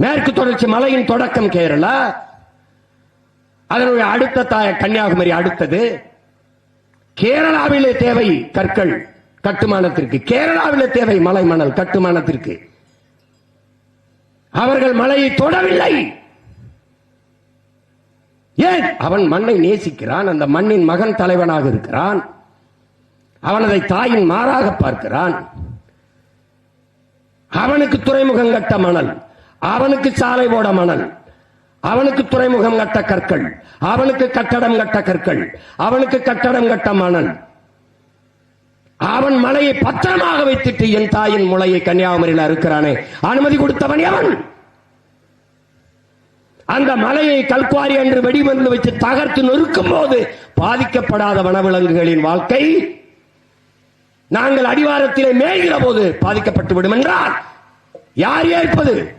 மேற்கு தொடர்ச்சி மலையின் தொடக்கம் கேரளா. அதனுடைய அடுத்த தாய கன்னியாகுமரி அடுத்தது. கேரளாவிலே தேவை கற்கள் கட்டுமானத்திற்கு. கேரளாவிலே தேவை மலை மணல் கட்டுமானத்திற்கு. அவர்கள் மலையை தொடவில்லை. ஏன்? அவன் மண்ணை நேசிக்கிறான். அந்த மண்ணின் மகன் தலைவனாக இருக்கிறான். அவனதை தாயின் மாறாக பார்க்கிறான். அவனுக்கு துறைமுகம் கட்ட மணல். அவனுக்கு சாலை போட மணல். அவனுக்கு துறைமுகம் கட்ட கற்கள். அவனுக்கு கட்டடம் கட்ட கற்கள். அவனுக்கு கட்டடம் கட்ட மணல். அவன் மலையை பத்திரமாக வைத்துட்டு என் தாயின் முளையை கன்னியாகுமரியில் இருக்கிறானே அனுமதி கொடுத்தவன் எவன்? அந்த மலையை கல்குவாரி என்று வெடிமருந்து வச்சு தகர்த்து நொறுக்கும் போது பாதிக்கப்படாத வனவிலங்குகளின் வாழ்க்கை நாங்கள் அடிவாரத்திலே மேய்கிற போது பாதிக்கப்பட்டு விடும் என்றால் யார் ஏற்பது?